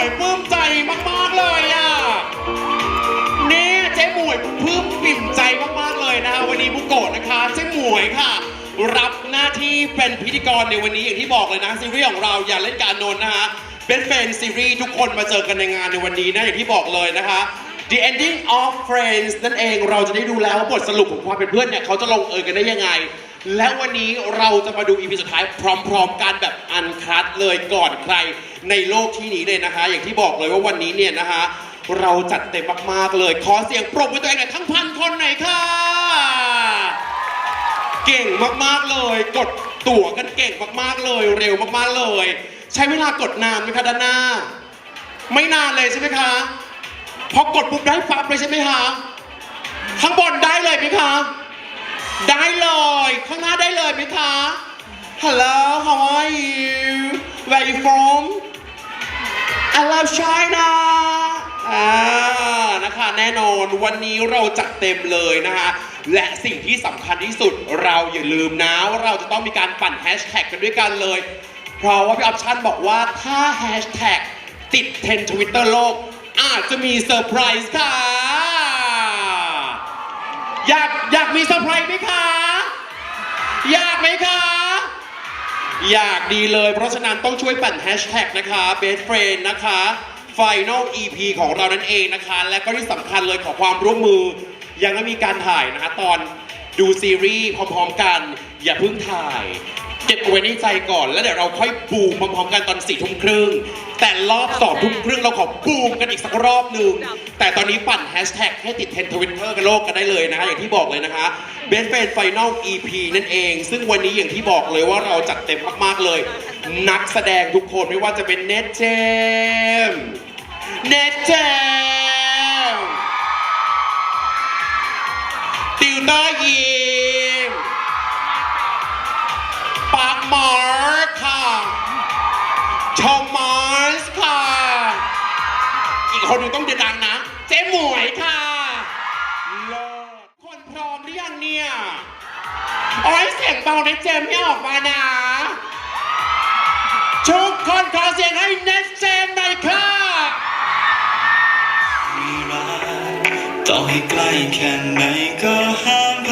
วยปลื้มใจมากๆเลยอะเนี่ยเจ๊หมวยปลื้มปิ่มใจมากๆเลยนะคะวันนี้บุโกะนะคะเจ๊หมวยค่ะ รับหน้าที่เป็นพิธีกรในวันนี้อย่างที่บอกเลยนะซีรีส์ของเราอย่าเล่นการนนนะคะเป็นแฟนซีรีส์ทุกคนมาเจอกันในงานในวันนี้นะอย่างที่บอกเลยนะคะ The Ending of Friends นั่นเองเราจะได้ดูแล้วว่าบทสรุปของความเป็นเพื่อนเนี่ยเขาจะลงเอยกันได้ยังไง และวันนี้เราจะมาดูอีพีสุดท้ายพร้อม ๆ กันแบบอันคัดเลยก่อนใคร ในโลกที่นี้เลยนะคะ อย่างที่บอกเลยว่าวันนี้เนี่ยนะคะ เราจัดเต็มมากๆเลย ขอเสียงปรบมือตัวเองหน่อยทั้งพันคนหน่อยค่ะ เก่งมากๆเลย กดตั๋วกันเก่งมากๆเลย เร็วมากๆเลย ใช้เวลากดนานไหมคะด้านหน้า ไม่นานเลยใช่ไหมคะพอกดปุ๊บได้ปั๊บเลยใช่ไหมคะข้างบนได้เลยไหมคะได้เลยข้างหน้าได้เลยไหมคะ Hello how are you where you from I love China อ่านะคะแน่นอนวันนี้เราจัดเต็มเลยนะคะ และสิ่งที่สำคัญที่สุดเราอย่าลืมนะว่าเราจะต้องมีการปั่นแฮชแท็กกันด้วยกันเลย เพราะว่าพี่ออปชั่นบอกว่าถ้าแฮชแท็กติดเทรนทวิตเตอร์โลก อาจจะมีเซอร์ไพรส์ค่ะ อยากอยากมีเซอร์ไพรส์ไหมคะ อยากไหมคะ อยากดีเลย เพราะฉะนั้นต้องช่วยปั่นแฮชแท็กนะคะ best friend นะคะ final EP ของเรานั่นเองนะคะ และก็ที่สำคัญเลยขอความร่วมมือ ยังไม่มีการถ่ายนะคะ ตอนดูซีรีส์พร้อมๆกัน อย่าเพิ่งถ่าย เก็บเอาไว้ในใจก่อน แล้วเดี๋ยวเราค่อยบูมพร้อมๆกันตอนสี่ทุ่มครึ่ง แต่รอบสองทุ่มครึ่งเราขอบูมกันอีกสักรอบหนึ่ง แต่ตอนนี้ปั่นแฮชแท็กให้ติดเทรนทวิตเตอร์กันโลกกันได้เลยนะคะอย่างที่บอกเลยนะคะ Best Friend Final EP นั่นเอง ซึ่งวันนี้อย่างที่บอกเลยว่าเราจัดเต็มมากๆเลย นักแสดงทุกคนไม่ว่าจะเป็นเนทเจมเนทเจมติวเตอร์ยิมปา ร์คมาร์ค่ะชอมมาร์สค่ะ อีกคนหนึงต้องเด็ดดังนะ เจ๊หมวยค่ะเลิศคนพร้อมหรือยังเนี่ยโอ้ยเสียงเบาในเจมไม่ออกมานะ ทุกคนขอเสียงให้เนทเจมหน่อยค่ะ ไม่รักต่อให้ใกล้แค่ไหนก็ห้ามพ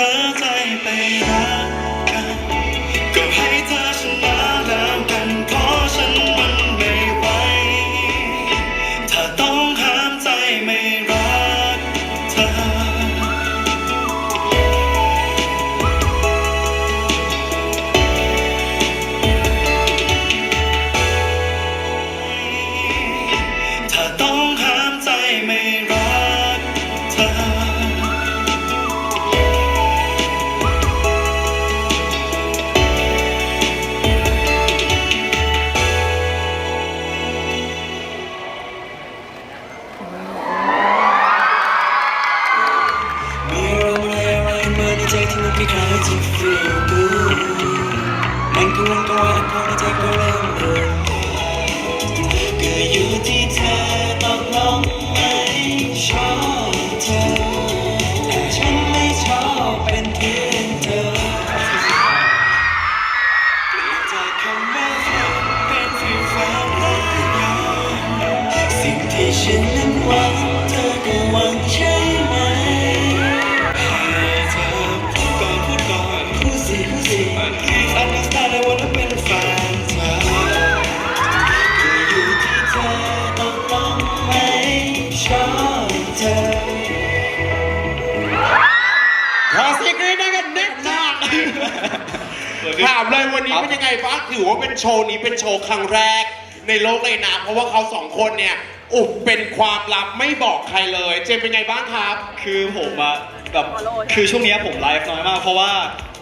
ครั้งแรกในโลกเลยนะ เพราะว่าเขาสองคนเนี่ย อุบเป็นความลับไม่บอกใครเลย เจมส์เป็นไงบ้างครับ คือผมอะแบบคือช่วงเนี้ยผมไลฟ์น้อยมาก เพราะว่า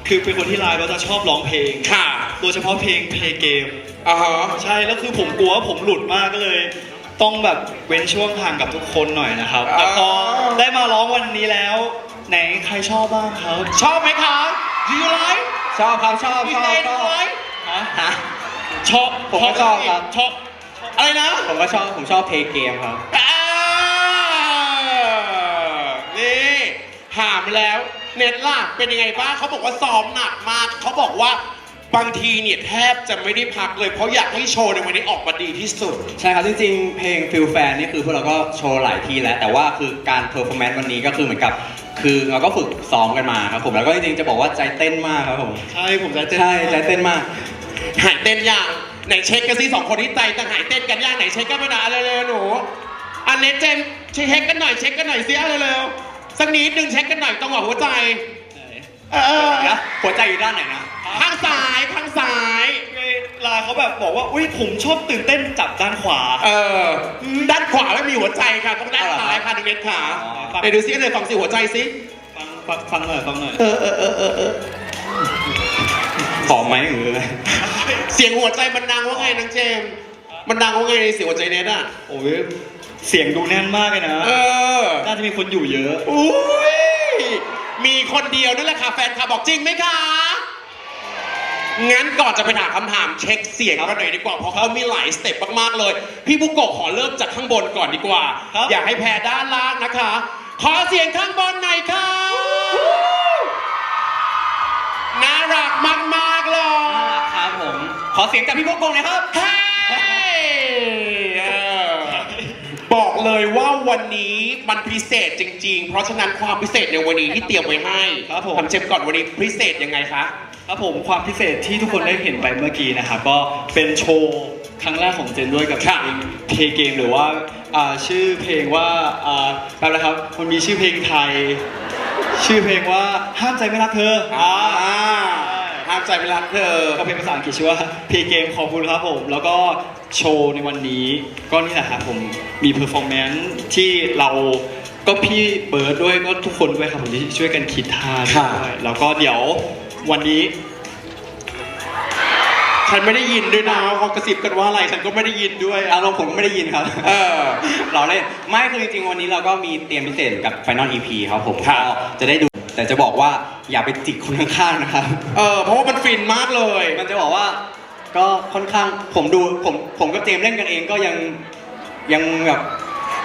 คือเป็นคนที่ไลฟ์แล้วจะชอบร้องเพลงค่ะโดยเฉพาะเพลงเพลงเกม อ่าฮะ ใช่แล้วคือผมกลัวว่าผมหลุดมากก็เลย ต้องแบบเว้นช่วงห่างกับทุกคนหน่อยนะครับแต่พอได้มาร้องวันนี้แล้ว ไหนใครชอบบ้างครับชอบไหมครับ Do you like ชอบครับชอบ Do ช you อบ like ช Do อบ you like ฮะฮะ ชอบผมก็ชอบครับ ชอบอะไรนะผมก็ชอบผมชอบเพลย์เกมครับ อ่านี่ถามแล้วเน็ตล่ะเป็นยังไงบ้างเขาบอกว่าซ้อมหนักมากเขาบอกว่าบางทีเนี่ยแทบจะไม่ได้พักเลย เพราะอยากให้โชว์ในวันนี้ออกมาดีที่สุด ใช่ครับ จริงๆ เพลงฟิลแฟนนี่คือพวกเราก็โชว์หลายที่แล้ว แต่ว่าคือการเพอร์ฟอร์แมนซ์วันนี้ก็คือเหมือนกับ คือเราก็ฝึกซ้อมกันมาครับผม แล้วก็จริงๆ จะบอกว่าใจเต้นมากครับผม ใช่ผมจะเต้น ใช่ใจเต้นมาก หายเต้นยังไหนเช็คกันสิสองคนที่ใจต่างหายเต้นกันย่างไหนเช็คกันมาหน่อยเร็วๆหนูอันเนสเจมส์เช็คกันหน่อยเช็คกันหน่อยสิเอาเร็วๆสักนิดหนึ่งเช็คกันหน่อยจังหวะหัวใจเออนะหัวใจอยู่ด้านไหนนะข้างซ้ายข้างซ้ายเวลาเขาแบบบอกว่าอุ้ยผมชอบตื่นเต้นจับด้านขวา เออ ด้านขวาไม่มีหัวใจค่ะต้องด้านซ้ายค่ะน้องเนสขาอ๋อไหนดูซิเลยฟังสิหัวใจสิฟังฟังฟังหน่อยฟังหน่อยเออเออเออเออเออหอมไหมหรืออะไร เสียงหัวใจมันดังว่าไงนางเจมส์มันดังว่าไงในเสียงหัวใจเนสอะ โอ้ยเสียงดูแน่นมากเลยนะเออ น่าจะมีคนอยู่เยอะ อุ้ย มีคนเดียวนั่นแหละค่ะแฟนคลับบอกจริงไหมคะ งั้นก่อนจะไปถามคำถามเช็คเสียงกันหน่อยดีกว่า เพราะเขามีหลายสเต็ปมากๆเลย พี่บุกโกะขอเริ่มจากข้างบนก่อนดีกว่า ครับ อยากให้แพ้ด้านล่างนะคะ ขอเสียงข้างบนหน่อยค่ะ น่ารักมากๆเลย ขอเสียงจากพี่พวกกงหนะครับเฮ้ยเออบอกเลยว่าวันนี้มันพิเศษจริง ๆ เพราะฉะนั้นความพิเศษในวันนี้ที่เตรียมไว้ให้ครับผม ทำเชฟก่อนวันนี้พิเศษยังไงคะ ครับผมความพิเศษที่ทุกคนได้เห็นไปเมื่อกี้นะครับก็เป็นโชว์ครั้งแรกของเจนด้วยกับเพค่ะลงเพลงเกมหรือว่าอ่าชื่อเพลงว่าอ่าแป๊บนะครับมันมีชื่อเพลงไทย ชื่อเพลงว่าห้ามใจไม่รักเธออ่าอ่าห้าม ใจไม่รักเธอก็เพลงภาษาอังกฤษชื่อว่าเพลงเกมขอบคุณครับผม แล้วก็โชว์ในวันนี้ ก็นี่แหละครับผมมีเพอร์ฟอร์แมนซ์ที่เราก็พี่เบิร์ดด้วยก็ทุกคนด้วยครับผมที่ช่วยกันคิดท่าด้วยแล้วก็เดี๋ยววันนี้ ฉันไม่ได้ยินด้วยนะเขากระซิบกันว่าอะไรฉันก็ไม่ได้ยินด้วยอารมณ์ผมก็ไม่ได้ยินครับ เออ เราเล่นไม่คือจริงๆวันนี้เราก็มีเตรียมพิเศษกับ Final EP ครับผมครับก็จะได้ดู แต่จะบอกว่าอย่าไปจิกคนข้างๆนะครับ เออเพราะว่ามันฟินมากเลย มันจะบอกว่าก็ค่อนข้างผมดูผมผมกับเจมส์เล่นกันเองก็ยังยังแบบ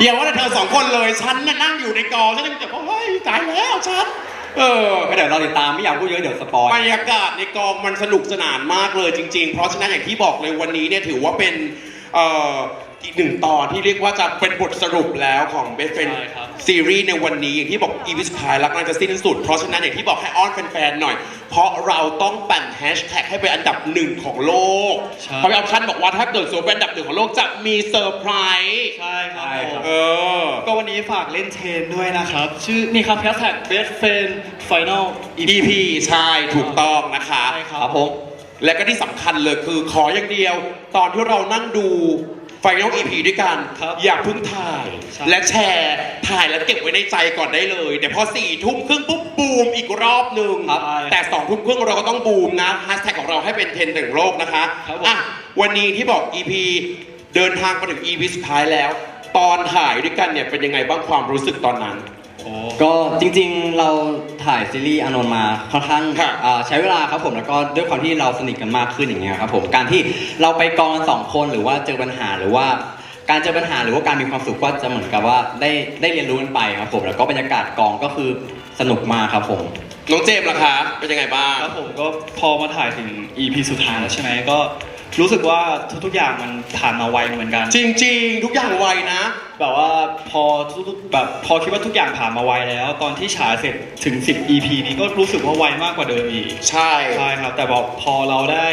อย่าว่าแต่เธอสองคนเลยฉันน่ะนั่งอยู่ในกองฉันยังจะบอกเฮ้ยตายแล้วฉันเออ ก็เดี๋ยวเราติดตามไม่อยากพูดเยอะเดี๋ยวสปอยบรรยากาศในกองมันสนุกสนานมากเลยจริงๆ เพราะฉะนั้นอย่างที่บอกเลยวันนี้เนี่ยถือว่าเป็นเอ่ออีกหนึ่งตอนที่เรียกว่าจะเป็นบทสรุปแล้วของ Best Friend ใช่ครับ ซีรีส์ในวันนี้อย่างที่บอกอีพิสพายรักน่าจะสิ้นสุด เพราะฉะนั้นอย่างที่บอกให้อ้อนแฟนๆหน่อย เพราะเราต้องปั่นแฮชแท็กให้เป็นอันดับหนึ่งของโลกใช่ เพราะพี่ออปชั่นบอกว่าถ้าเกิดสมมติเป็นอันดับหนึ่งของโลกจะมีเซอร์ไพรส์ใช่ครับใช่ครับเออ ก็วันนี้ฝากเล่นเทรนด้วยนะครับ ชื่อนี่ครับแฮชแท็ก best friend final EP ใช่ถูกต้องนะคะ ใช่คครัรับบผมและก็ที่สำคัญเลยคือขออย่างเดียว ตอนที่เรานั่งดู ไฟนอลอีพีด้วยกัน ครับอย่าเพิ่งถ่าย ใช่ และแชร์ถ่ายแล้วเก็บไว้ในใจก่อนได้เลย เดี๋ยวพอสี่ทุ่มครึ่งปุ๊บบูมอีกรอบหนึ่งครับแต่สองทุ่มครึ่งเราก็ต้องบูมนะแฮชแท็กของเราให้เป็นเทรนด์ถึงโลกนะคะครับผม อะวันนี้ที่บอก EP เดินทางมาถึง EP สุดท้ายแล้ว ตอนถ่ายด้วยกันเนี่ยเป็นยังไงบ้างความรู้สึกตอนนั้นโอ้ ก็จริงๆเราถ่ายซีรีส์อานนท์มาค่อนข้างครับอ่าใช้เวลาครับผมแล้วก็ด้วยความที่เราสนิทกันมากขึ้นอย่างเงี้ยครับผมการที่เราไปกองกันสองคนหรือว่าเจอปัญหาหรือว่า การเจอปัญหาหรือว่าการมีความสุขก็จะเหมือนกับว่าได้ได้เรียนรู้กันไปครับผมแล้วก็บรรยากาศกองก็คือสนุกมากครับผม น้องเจมส์ล่ะคะเป็นยังไงบ้าง ครับผมก็พอมาถ่ายถึง EP สุดท้ายแล้วใช่ไหมก็ รู้สึกว่าทุกๆอย่างมันผ่านมาไวเหมือนกัน จริง ๆ ทุกอย่างไวนะ แบบว่าพอทุกๆแบบพอคิดว่าทุกอย่างผ่านมาไวแล้ว ตอนที่ฉายเสร็จถึง 10 EP นี้ก็รู้สึกว่าไวมากกว่าเดิมอีก ใช่ใช่ครับ แต่บอกพอเราได้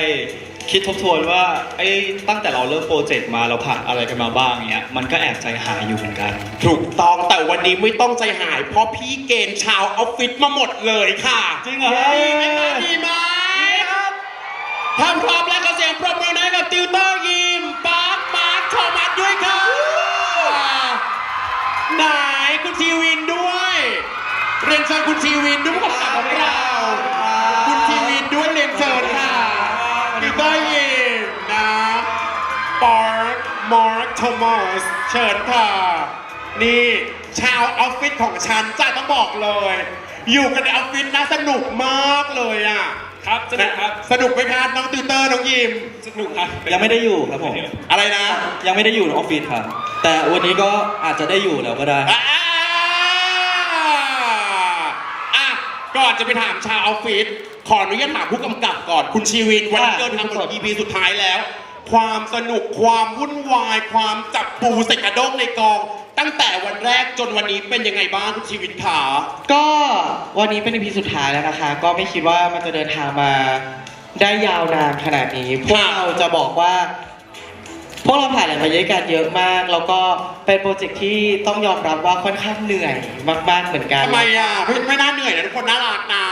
คิดทบทวนว่าไอ้ตั้งแต่เราเริ่มโปรเจกต์มาเราผ่านอะไรกันมาบ้างเนี้ยมันก็แอบใจหายอยู่เหมือนกัน ถูกต้องแต่วันนี้ไม่ต้องใจหาย เพราะพี่เกณฑ์ชาวออฟฟิศมาหมดเลยค่ะจริงเหรอดีไหมคะดีไหมครับถ้าพร้อมแล้วก็เสียงปรบมือให้ กับติวเตอร์ยิมปาร์คมาร์คโทมัสด้วยค่ะไหนคุณทีวินด้วย เรียนเชิญคุณทีวินด้วยกับของเราคุณทีวินด้วยเรียนเชิญค่ะติวเตอร์ยิมนะปาร์คมาร์คโทมัสเชิญค่ะ นี่ชาวออฟฟิศของฉันจ้าต้องบอกเลย อยู่กันในออฟฟิศนะสนุกมากเลยอะ ครับสนุกครับสนุกไหมครับน้องติวเตอร์น้องยิม สนุกครับยังไม่ได้อยู่ครับผมอะไรนะยังไม่ได้อยู่ในออฟฟิศครับ แต่วันนี้ก็อาจจะได้อยู่แล้วก็ได้ อ่าอะก่อนจะไปถามชาวออฟฟิศขออนุญาตถามผู้กำกับก่อน คุณชีวินวันนี้ค่ะเดินทางมาถึง EP สุดท้ายแล้ว ความสนุกความวุ่นวาย ความจับปูใส่กระด้งในกอง ตั้งแต่วันแรกจนวันนี้เป็นยังไงบ้างคุณชีวินขาก็วันนี้เป็น EP สุดท้ายแล้วนะคะ ก็ไม่คิดว่ามันจะเดินทางมาได้ยาวนานขนาดนี้ พวกเราจะบอกว่า พวกเราผ่านอะไรมาเยอะกันเยอะมาก แล้วก็เป็นโปรเจกต์ที่ต้องยอมรับว่าค่อนข้างเหนื่อยมากๆเหมือนกัน ทำไมอะไม่ไม่น่าเหนื่อยนะทุกคนน่ารักนะ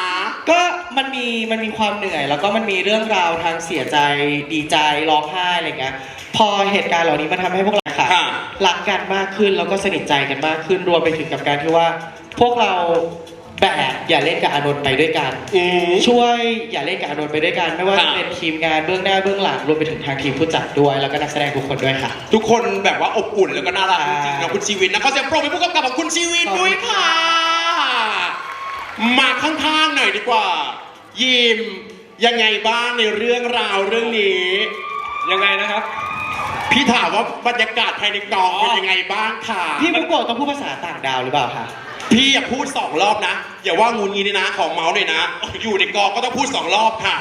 ก็มันมีมันมีความเหนื่อย แล้วก็มันมีเรื่องราวทางเสียใจดีใจร้องไห้อะไรเงี้ย พอเหตุการณ์เหล่านี้มันทำให้พวกเราค่ะค่ะรักกันมากขึ้นแล้วก็สนิทใจกันมากขึ้นรวมไปถึงกับการที่ว่า พวกเราแบกอย่าเล่นกับอานนท์ไปด้วยกัน อืม ช่วยอย่าเล่นกับอานนท์ไปด้วยกันไม่ว่าค่ะจะเป็นทีมงานเบื้องหน้าเบื้องหลังรวมไปถึงทางทีมผู้จัดด้วย แล้วก็นักแสดงทุกคนด้วยค่ะ ทุกคนแบบว่าอบอุ่นแล้วก็น่ารักจใช่ริงๆนะคุณชีวินนะขอเสียงปรบมือให้ผู้กำกับของคุณชีวินด้วยค่ะ มาข้างๆหน่อยดีกว่า ยิมยังไงบ้างในเรื่องราวเรื่องนี้ ยังไงนะครับ พี่ถามว่าบรรยากาศภายในกองเป็นยังไงบ้างค่ะ พี่มุกโกะต้องพูดภาษาต่างดาวหรือเปล่าคะ พี่อย่าพูดสองรอบนะ อย่าว่างูงี้นี่นะ ของเมาส์เลยนะ อยู่ในกองก็ต้องพูดสองรอบค่ะ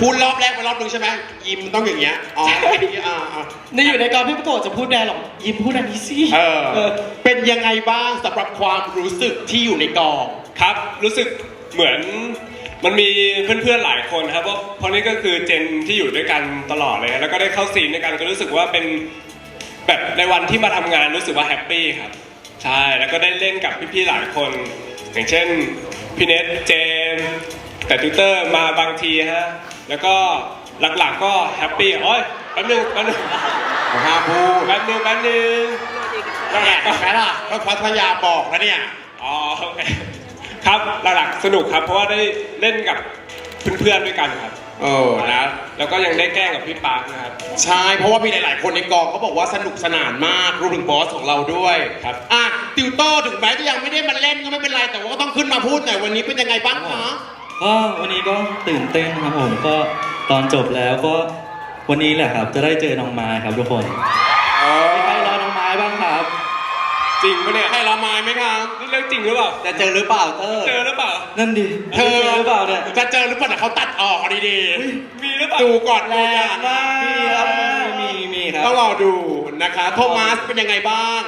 พูดรอบแรกไปรอบหนึงใช่ไหมยิมมันต้องอย่างเงี้ย อ๋ออ่าอ่าในอยู่ในกองพี่มุกโกะจะพูดแดร์หรอกยิ้มพูดอันนี้สิเออ เออ เป็นยังไงบ้างสำหรับความรู้สึกที่อยู่ในกอง ครับ รู้สึกเหมือน มันมีเพื่อนๆหลายคนครับเพราะเพราะนี่ก็คือเจนที่อยู่ด้วยกันตลอดเลย แล้วก็ได้เข้าซีนด้วยกันก็รู้สึกว่าเป็นแบบในวันที่มาทำงานรู้สึกว่าแฮปปี้ครับใช่แล้วก็ได้เล่นกับพี่ๆหลายคน อย่างเช่นพี่เนทเจนแต่ติวเตอร์มาบางทีฮะแล้วก็หลักๆก็แฮปปี้โอ้ยแป๊บนึงแป๊บนึงห้ามพูดแป๊บนึงแป๊บนึงนั่นแหละแค่ล่ะก็พัทยาบอกแล้วเนี่ยอ๋อโอเค ครับหลักๆสนุกครับ เพราะว่าได้เล่นกับเพื่อนๆด้วยกันครับเออนะ แล้วก็ยังได้แกล้งกับพี่ปาร์คนะครับ ใช่ เพราะว่ามีหลาย ๆ คนในกองเขาบอกว่าสนุกสนานมากรวมถึงบอสของเราด้วยครับ อะติวเตอร์ถึงแม้จะยังไม่ได้มาเล่นก็ไม่เป็นไร แต่ว่าก็ต้องขึ้นมาพูดหน่อยวันนี้เป็นยังไงบ้างคะก็วันนี้ก็ตื่นเต้นครับผมก็ตอนจบแล้วก็วันนี้แหละครับ จะได้เจอน้องไม้ครับทุกคนเอมีใครรอน้องไม้บ้างครับ จริงปะเนี่ยให้ละไมายไหมครับนี่เรื่องจริงหรือเปล่าจะเจอหรือเปล่าเตอร์เจอหรือเปล่า นั่นดิเธอจหรือเปล่าเนี่ยจะเจอหรือเปล่าเดี๋ยวเขาตัดออกเอาดีมีหรือเปล่าๆดูก่อนแล้มีครับมีมีมีครับต้องรอดูนะคะโทมัสเป็นยังไงบ้าง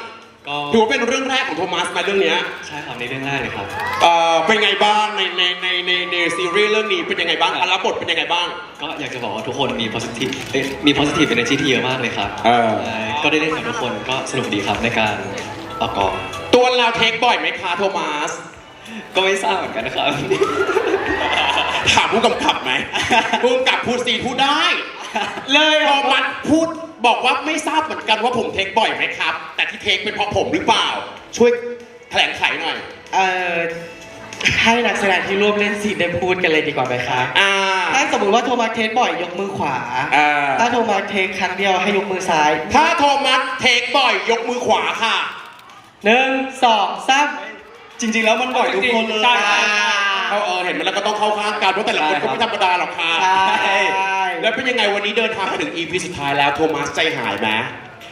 ก็ถือว่าเป็นเรื่องแรกของโทมัสมาเรื่องเนี้ยใช่ครับในเรื่องแรกเลยครับ เอ่อเป็นไงบ้างในในในในในซีรีส์เรื่องนี้เป็นยังไงบ้างการรับบทเป็นยังไงบ้าง ก็อยากจะบอกว่าทุกคนมี positive เอ้ยมี positive energy ที่เยอะมากเลยครับเออ ใช่ก็ได้เล่นกับทุกคนก็สนุกดีครับในการ ออกกองตัวเราเทคบ่อยไหมคะโทมัส ก็ไม่ทราบเหมือนกันนะครับ ถามผู้กำกับไหม ผู้กำกับพูดซีนพูดได้ เลยโทมัสพูดบอกว่าไม่ทราบเหมือนกันว่าผมเทคบ่อยไหมครับ แต่ที่เทคเป็นเพราะผมหรือเปล่า ช่วยแถลงไขหน่อย เอ่อให้นักแสดงที่ร่วมเล่นซีนได้พูดกันเลยดีกว่าไหมคะอ่า ถ้าสมมติว่าโทมัสเทคบ่อยยกมือขวา อ่า ถ้าโทมัสเทคครั้งเดียวให้ยกมือซ้าย ถ้าโทมัสเทคบ่อยยกมือขวาค่ะ หนึ่งสองสามจริง ๆ แล้วมันบ่อยทุกคนเลยใช่เออเออเห็นมันแล้วก็ต้องเข้าข้างกันเพราะแต่ละคนก็ไม่ธรรมดาหรอกค่ะใช่ แล้วเป็นยังไงวันนี้เดินทางมาถึง EP สุดท้ายแล้วโทมัสใจหายไหม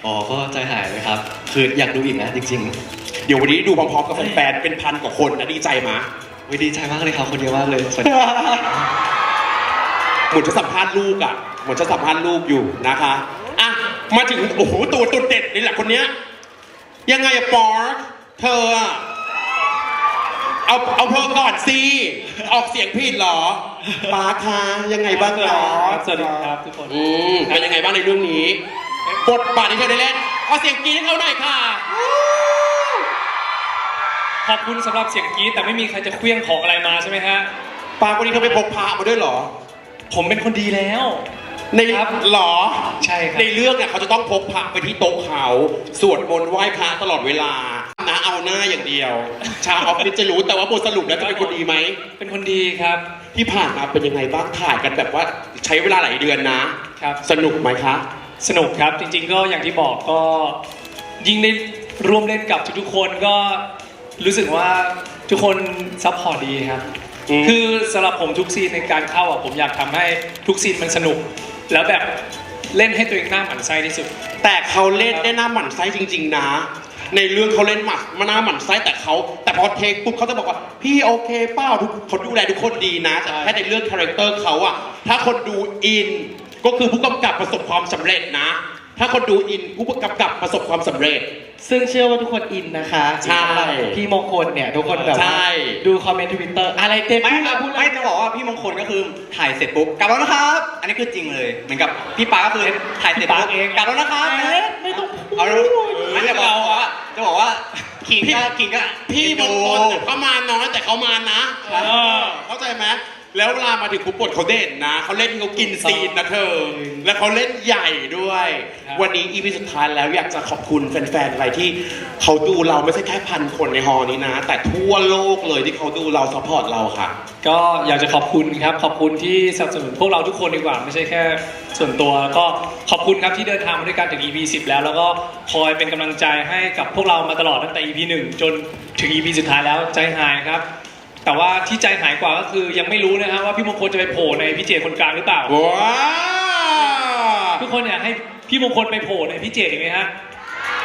อ๋อก็ใจหายเลยครับ คืออยากดูอีกนะจริงเดี๋ยววันนี้ดูพร้อมๆกับแฟนๆเป็นพันกว่าคนนะดีใจไหมๆวิดีใจมากเลยครับคนเยอะมากเลยสวัสดีเหมือนจะสัมภาษณ์ลูกอะเหมือนจะสัมภาษณ์ลูกอยู่นะคะอะมาถึงโอ้โหตัวตุนเด็ดนี่แหละคนเนี้ย ยังไงอะปอร์คเธออะเอาเอาเธอก่อนสิออกเสียงผิดเหรอปาร์คคะยังไงบ้างคะสวัสดีครับทุกคนอืมเป็นยังไงบ้างในเรื่องนี้บทบาทที่เธอได้เล่นขอเสียงกรี๊ดให้เขาหน่อยค่ะ ขอบคุณสำหรับเสียงกรี๊ดแต่ไม่มีใครจะเคลี้ยงของอะไรมาใช่ไหมฮะปาร์ควันนี้เธอไปพบพระมาด้วยเหรอ ผมเป็นคนดีแล้ว ในครับหรอใช่ครับ ในเรื่องเนี่ยเขาจะต้องพกพระไปที่โต๊ะเขาสวดมนต์ไหว้พระตลอดเวลานะเอาหน้าอย่างเดียว ชาวออฟฟิศจะรู้แต่ว่าบทสรุปแล้วจะเป็นคนดีไหม เป็นคนดีครับ ที่ผ่านมาเป็นยังไงบ้างถ่ายกันแบบว่าใช้เวลาหลายเดือนนะครับ สนุกไหมคะสนุกครับจริงๆก็อย่างที่บอกก็ยิ่งได้ร่วมเล่นกับทุกๆคนก็รู้สึกว่าทุกคนซัพพอร์ตดีครับอืมคือสำหรับผมทุกซีนในการเข้าอะผมอยากทำให้ทุกซีนมันสนุก แล้วแบบเล่นให้ตัวเองหน้าหมันไส้ที่สุด แต่เขาเล่นได้หน้าหมั่นไส้จริง ๆ นะ ในเรื่องเขาเล่นหมักมาหน้าหมันไส้แต่เขาแต่พอเทคปุ๊บเขาจะบอกว่าพี่โอเคเป้าทุกเขาดูแลทุกคนดีนะแต่แค่ในเรื่องคาแรคเตอร์เขาอะถ้าคนดูอิน ก็คือผู้กำกับประสบความสำเร็จนะ ถ้าคนดูอินผู้กำกับประสบความสำเร็จ ซึ่งเชื่อว่าทุกคนอินนะคะใช่ พี่มงคลเนี่ยทุกคนแบบใช่ว่าดูคอมเมนต์ทวิตเตอร์อะไรเต็มไม่พูดคเลรับยพูดเลไม่ยจะบอกว่าพี่มงคลก็คือถ่ายเสร็จปุ๊บกลับแล้วนะครับ อันนี้คือจริงเลย เหมือนกับพี่ปาก็คือถ่ายเสร็จปุ๊บกลับแล้วนะครับเอ๊ะไม่ต้องพูดเอารู้ไม่จะบอกว่าจะบอกว่าขิงก็ขิงก็พี่มงคลดูเนี่ยเขามาน้อยแต่เขามานะเออเข้าใจไหม แล้วเวลามาถึงคุปปดเขาเด่นนะเขาเล่นเขากินซีนนะเธอ แล้วเขาเล่นใหญ่ด้วยวันนี้อีพีสุดท้ายแล้วอยากจะขอบคุณแฟนๆอะไรที่เขาดูเราไม่ใช่แค่พันคนในฮอลนี้นะ แต่ทั่วโลกเลยที่เขาดูเราซัพพอร์ตเราค่ะ ก็อยากจะขอบคุณครับ ขอบคุณที่สนับสนุนพวกเราทุกคนดีกว่า ไม่ใช่แค่ส่วนตัวก็ขอบคุณครับที่เดินทางมาด้วยกันถึง EP 10 แล้ว แล้วก็คอยเป็นกำลังใจให้กับพวกเรามาตลอดตั้งแต่ EP 1 จนถึง EP สุดท้ายแล้วใจหายครับ แต่ว่าที่ใจหายกว่าก็คือยังไม่รู้นะฮะว่าพี่มงคลจะไปโผล่ในพี่เจคนกลางหรือเปล่า ว้าวทุกคนอยากให้พี่มงคลไปโผล่ในพี่เจอีกไหมฮะ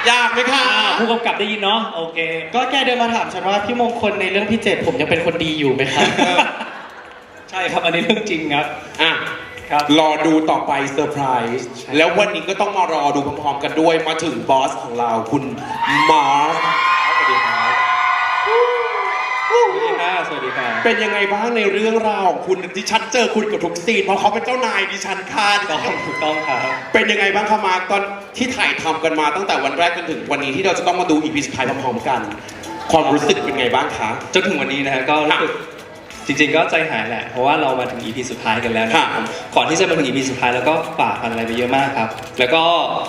อยากไหมคะอ่าผู้กำกับได้ยินเนาะโอเค ก็แกเดินมาถามฉันว่าพี่มงคลในเรื่องพี่เจตผมยังเป็นคนดีอยู่ไหมครับ ใช่ครับอันนี้เรื่องจริงครับอะ ครับ รอดูต่อไปเซอร์ไพรส์แล้ววันนี้ก็ต้องมารอดูพร้อมๆกันด้วยมาถึงบอสของเราคุณมาร์คสวัสดีครับ สวัสดีค่ะ สวัสดีค่ะ เป็นยังไงบ้างในเรื่องราวของคุณดิฉันเจอคุณกับทุกซีนเพราะเขาเป็นเจ้านายดิฉันค่ะดิต้ฉัอนงถูกต้องครับ เป็นยังไงบ้างคะมาร์คตอนที่ถ่ายทำกันมาตั้งแต่วันแรกจนถึงวันนี้ที่เราจะต้องมาดูอีพีสุดท้ายพร้อมๆกัน ความรู้สึกเป็นไงบ้างคะ จนถึงวันนี้นะฮะก็รู้สึกจริงๆก็ใจหายแหละ เพราะว่าเรามาถึง EP สุดท้ายกันแล้วนะครับก่อนที่จะมาถึง EP สุดท้ายแล้วก็ฝ่าฟันอะไรไปเยอะมากครับ แล้วก็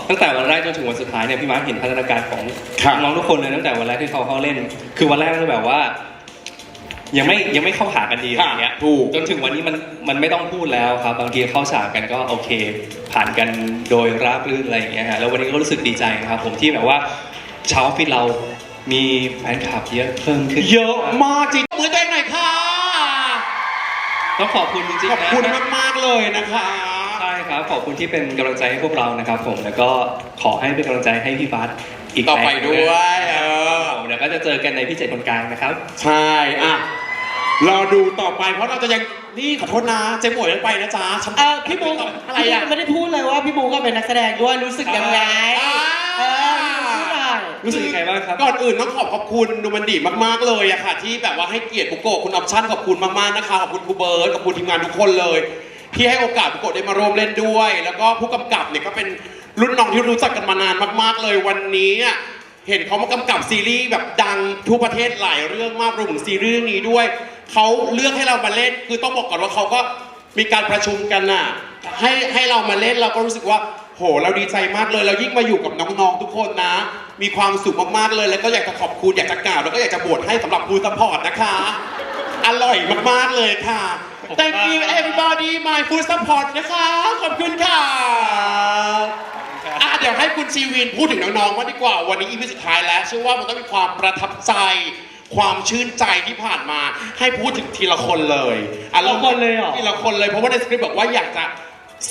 ตั้งแต่วันแรกจนถึงวันสุดท้ายเนี่ยพี่มาร์คเห็นพัฒนาการของครับน้องๆทุกคนเลยตั้งแต่วันแรกที่เขาเข้าเล่น คือวันแรกก็แบบว่า ยังไม่ยังไม่เข้าหากันดีอะไรอย่างเงี้ยถูกจนถึงวันนี้มันมันไม่ต้องพูดแล้วครับ บางทีเข้าฉากกันก็โอเค ผ่านกันโดยราบรื่นอะไรอย่างเงี้ยฮะแล้ววันนี้ก็รู้สึกดีใจนะครับ ผมที่แบบว่าชาวออฟฟิศเรามีแฟนคลับเยอะเพิ่มขึ้นเยอะมากจริงมือตัวเองหน่อยค่ะต้องขอบคุณจริงๆขอบนะคุณมากๆเลยนะคะใช่ครับขอบคุณที่เป็นกำลังใจให้พวกเรานะครับ ผมแล้วก็ขอให้เป็นกำลังใจให้พี่บัสอีกต่อไปแรงด้วยเออผมเดี๋ยวก็จะเจอกันในพี่เจ็ดคนกลางนะครับ ใช่อะรอดูต่อไปเพราะเราจะยังนี่ขอโทษนะเจ๊หมวยยังไปนะจ๊ะฉันเออพี่บูอะไรอะไม่ได้พูดเลยว่าพี่บูก็เป็นนักแสดงด้วยรู้สึกยังไงอ่าเออพูดหน่อย รู้สึกยังไงบ้างครับ ก่อนอื่นต้องขอบขอบคุณดูมันดีมากๆเลยอะค่ะ ที่แบบว่าให้เกียรติบุโกะคุณออปชั่นขอบคุณมากๆนะคะขอบคุณครูเบิร์ตขอบคุณทีมงานทุกคนเลย ที่ให้โอกาสบุโกะได้มาร่วมเล่นด้วย แล้วก็ผู้กำกับเนี่ยก็เป็นรุ่นน้องที่รู้จักกันมานานมาก ๆ เลยวันนี้อะ เห็นเขามากำกับซีรีส์แบบดังทั่วประเทศหลายเรื่องมากรวมถึงซีรีส์เรื่องนี้ด้วย เขาเลือกให้เรามาเล่น คือต้องบอกก่อนว่าเขาก็มีการประชุมกันน่ะ ให้ให้เรามาเล่นเราก็รู้สึกว่า โห เราดีใจมากเลย เรายิ่งมาอยู่กับน้องๆทุกคนนะ มีความสุขมากๆเลย แล้วก็อยากจะขอบคุณอยากจะกล่าวแล้วก็อยากจะบวชให้สำหรับฟูลซัพพอร์ตนะคะ อร่อยมากๆเลยค่ะ Thank you everybody my food support นะคะ ขอบคุณค่ะ อะเดี๋ยวให้คุณชีวินพูดถึงน้องๆว่างดีกว่าวันนี้อีพีสุดท้ายแล้วเชื่อว่ามันต้องมีความประทับใจ ความชื่นใจที่ผ่านมา ให้พูดถึงทีละคนเลยอะทีละคนเลยเหรอ ทีละคนเลยเพราะว่าในสคริปต์บอกว่าอยากจะ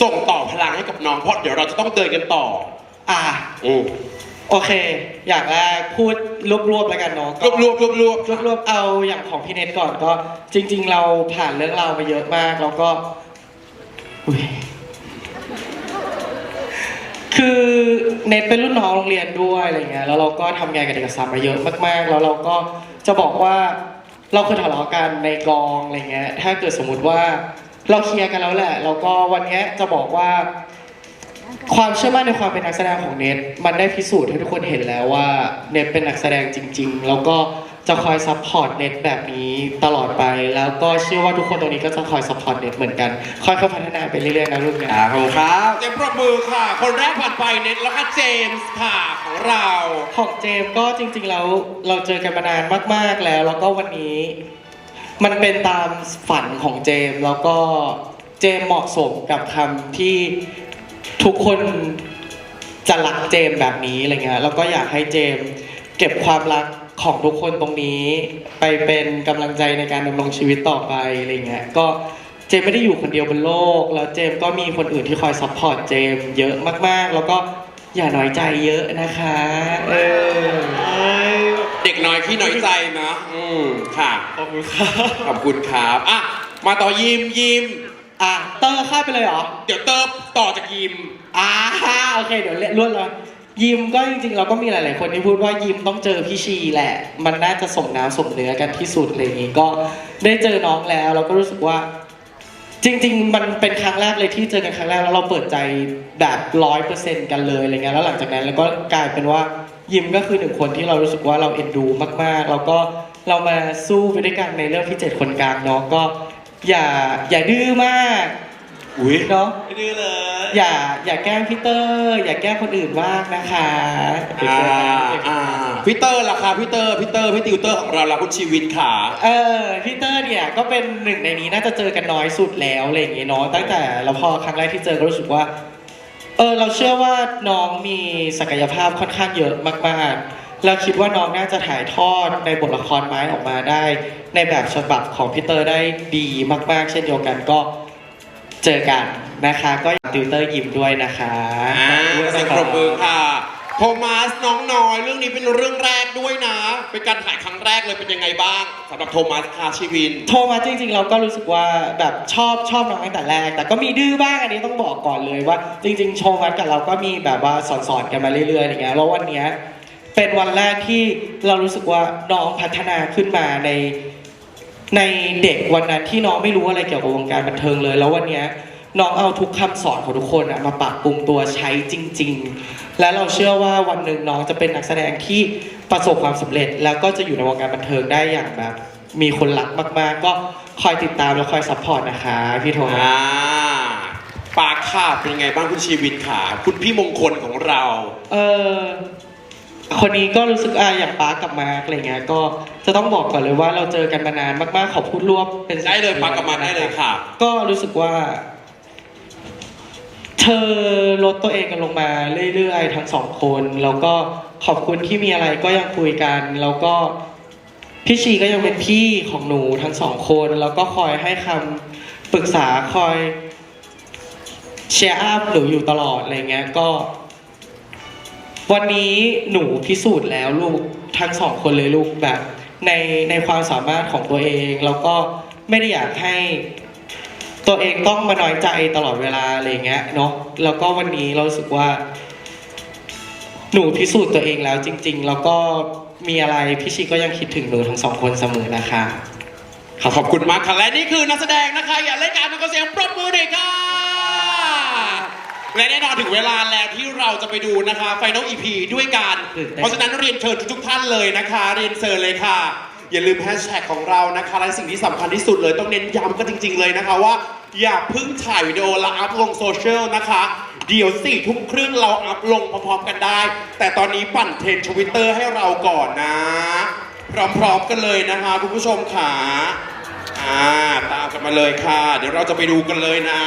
ส่งต่อพลังให้กับน้องเพราะเดี๋ยวเราจะต้องเดินกันต่ออะอืมโอเค อย่างแรกพูดรวบๆแล้วกันเนาะรวบรวบรวบรวบ รวบๆเอาอย่างของพี่เนทก่อนก็จริง ๆ เราผ่านเรื่องราวมาเยอะมาก แล้วก็อุ๊ย คือเน็ตเป็นรุ่นน้องโรงเรียนด้วยอะไรเงี้ยแล้วเราก็ทำงานกับเด็กสามมาเยอะมากๆ แล้วเราก็จะบอกว่าเราเคยทะเลาะกันในกองอะไรเงี้ย ถ้าเกิดสมมุติว่าเราเคลียร์กันแล้วแหละ แล้วก็วันนี้จะบอกว่า ความเชื่อมั่นในความเป็นนักแสดงของเน็ตมันได้พิสูจน์ให้ทุกคนเห็นแล้วว่าเน็ตเป็นนักแสดงจริง ๆ แล้วก็ จะคอยซัพพอร์ตเน็ตแบบนี้ตลอดไป แล้วก็เชื่อว่าทุกคนตรงนี้ก็จะคอยซัพพอร์ตเน็ตเหมือนกัน ค่อยๆพัฒนาไปเรื่อยๆนะลูกนะอ่าขอบคุณครับเจมส์ปรบมือค่ะ คนแรกผ่านไปเน็ตแล้วก็เจมส์ค่ะของเราของเจมส์ก็จริงๆแล้วเราเจอกันมานานมาก ๆแล้ว แล้วก็วันนี้ มันเป็นตามฝันของเจมส์แล้วก็เจมส์เหมาะสมกับคำที่ทุกคนจะรักเจมส์แบบนี้อะไรเงี้ยแล้วก็อยากให้เจมส์เก็บความรัก ของทุกคนตรงนี้ไปเป็นกำลังใจในการดำรงชีวิตต่อไปอะไรเงี้ยก็เจมส์ไม่ได้อยู่คนเดียวบนโลก แล้วเจมส์ก็มีคนอื่นที่คอยซัพพอร์ตเจมส์เยอะมากๆ แล้วก็อย่าน้อยใจเยอะนะคะ เออเด็กน้อยขี้น้อยใจนะอืมค่ะ ขอบคุณครับขอบคุณครับอะมาต่อยิมยิมอะเตอร์ค่ายไปเลยเหรอ เดี๋ยวเติบต่อจากยิมอ่าโอเค เดี๋ยวเรียกรวดเลย ยิมก็จริงๆเราก็มีหลายๆคนที่พูดว่ายิมต้องเจอพี่ชีแหละ มันน่าจะสมน้ำสมเนื้อกันที่สุดอะไรอย่างงี้ก็ได้เจอน้องแล้ว เราก็รู้สึกว่า จริง ๆ มันเป็นครั้งแรกเลยที่เจอกันครั้งแรกแล้วเราเปิดใจแบบร้อยเปอร์เซ็นต์กันเลยอะไรเงี้ยแล้วหลังจากนั้นแล้วก็กลายเป็นว่ายิมก็คือหนึ่งคนที่เรารู้สึกว่าเราเอ็นดูมากๆ แล้วก็เรามาสู้ไปด้วยกันในเรื่องที่เจ็ดคนกลางเนาะก็อย่าอย่าดื้อมาก อุ้ยเนาะไม่ดื้อเลย อย่าอย่าแกล้งพี่เตอร์อย่าแกล้งคนอื่นมากนะคะอ่าอ่าพี่เตอร์ล่ะคะพี่เตอร์พี่เตอร์พี่ติวเตอร์ของเราล่ะคุณชีวิตขาเออพี่เตอร์เนี่ยก็เป็นหนึ่งในนี้น่าจะเจอกันน้อยสุดแล้วอะไรอย่างเงี้ยเนาะตั้งแต่เราพอครั้งแรกที่เจอก็รู้สึกว่า เออเราเชื่อว่าน้องมีศักยภาพค่อนข้างเยอะมากๆแล้วคิดว่าน้องน่าจะถ่ายทอดในบทละครไม้ออกมาได้ ในแบบฉบับของพี่เตอร์ได้ดีมาก ๆ เช่นเดียวกันก็ เจอกันนะคะก็อยากติวเตอร์ยิมด้วยนะคะอ่าเสียงปรบมือค่ะ โทมัสน้องน้อย เรื่องนี้เป็นเรื่องแรกด้วยนะ เป็นการถ่ายครั้งแรกเลยเป็นยังไงบ้างสำหรับโทมัสคาชีวิน โทรมาจริงๆ เราก็รู้สึกว่าแบบชอบชอบน้องตั้งแต่แรก แต่ก็มีดื้อบ้างอันนี้ต้องบอกก่อนเลยว่า จริงๆโชว์มันกับเราก็มีแบบว่าสอนๆกันมาเรื่อยๆอย่างเงี้ยแล้ววันเนี้ยเป็นวันแรกที่เรารู้สึกว่าน้องพัฒนาขึ้นมาใน ในเด็กวันนั้นที่น้องไม่รู้อะไรเกี่ยวกับวงการบันเทิงเลย แล้ววันเนี้ยน้องเอาทุกคำสอนของทุกคนอะมาปรับปรุงตัวใช้จริง ๆ และเราเชื่อว่าวันหนึ่งน้องจะเป็นนักแสดงที่ประสบความสำเร็จ แล้วก็จะอยู่ในวงการบันเทิงได้อย่างแบบ มีคนรักมาก ๆ ก็คอยติดตามและคอยซัพพอร์ตนะคะพี่โทมัสอ่าปากขาดเป็นยังไงบ้างคุณชีวิตขาคุณพี่มงคลของเรา เออ คนนี้ก็รู้สึกอะอย่างป้ากับมาร์กอะไรเงี้ยก็จะต้องบอกก่อนเลยว่าเราเจอกันมานานมากๆขอพูดรวบเป็นได้เลยปากกับมาได้เลยค่ะ ก็รู้สึกว่า เธอลดตัวเองกันลงมาเรื่อยๆทั้งสองคนแล้วก็ขอบคุณที่มีอะไรก็ยังคุยกันแล้วก็พี่ชีก็ยังเป็นพี่ของหนูทั้งสองคน แล้วก็คอยให้คำปรึกษาคอยเชียร์อัพหนูอยู่ตลอดอะไรเงี้ยก็ วันนี้หนูพิสูจน์แล้วลูกทั้งสองคนเลยลูกแบบในในความสามารถของตัวเอง แล้วก็ไม่ได้อยากให้ตัวเองต้องมาน้อยใจตลอดเวลาอะไรเงี้ยเนาะแล้วก็วันนี้เราสึกว่า หนูพิสูจน์ตัวเองแล้วจริง ๆ แล้วก็มีอะไรพี่ชีก็ยังคิดถึงหนูทั้งสองคนเสมอนะคะขอบคุณมากค่ะและนี่คือนักแสดงนะคะ อย่าเล่นการเป็นกเสียงปรบมือหน่อยค่ะ และแน่นอนถึงเวลาแล้วที่เราจะไปดูนะคะ Final EP ด้วยกัน ตื่นเต้น เพราะฉะนั้นเรียนเชิญทุกๆท่านเลยนะคะ เรียนเชิญเลยค่ะ อย่าลืมแฮชแท็กของเรานะคะและสิ่งที่สำคัญที่สุดเลยต้องเน้นย้ำกันจริง ๆ เลยนะคะว่า อย่าเพิ่งถ่ายวิดีโอแล้วอัพลงโซเชียลนะคะ เดี๋ยวสี่ทุ่มครึ่งเราอัพลงพร้อมๆกันได้ แต่ตอนนี้ปั่นเทรนทวิตเตอร์ Twitter ให้เราก่อนนะ พร้อมๆกันเลยนะคะคุณผู้ชมค่ะอ่าตามกันมาเลยค่ะ เดี๋ยวเราจะไปดูกันเลยนะ